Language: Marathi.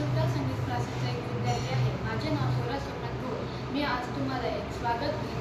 सुरता संगीत क्लासेसचा एक विद्यार्थी आहे. माझे नाव स्वरा सोमनाथ गौड मी आज तुम्हाला एक स्वागत गीत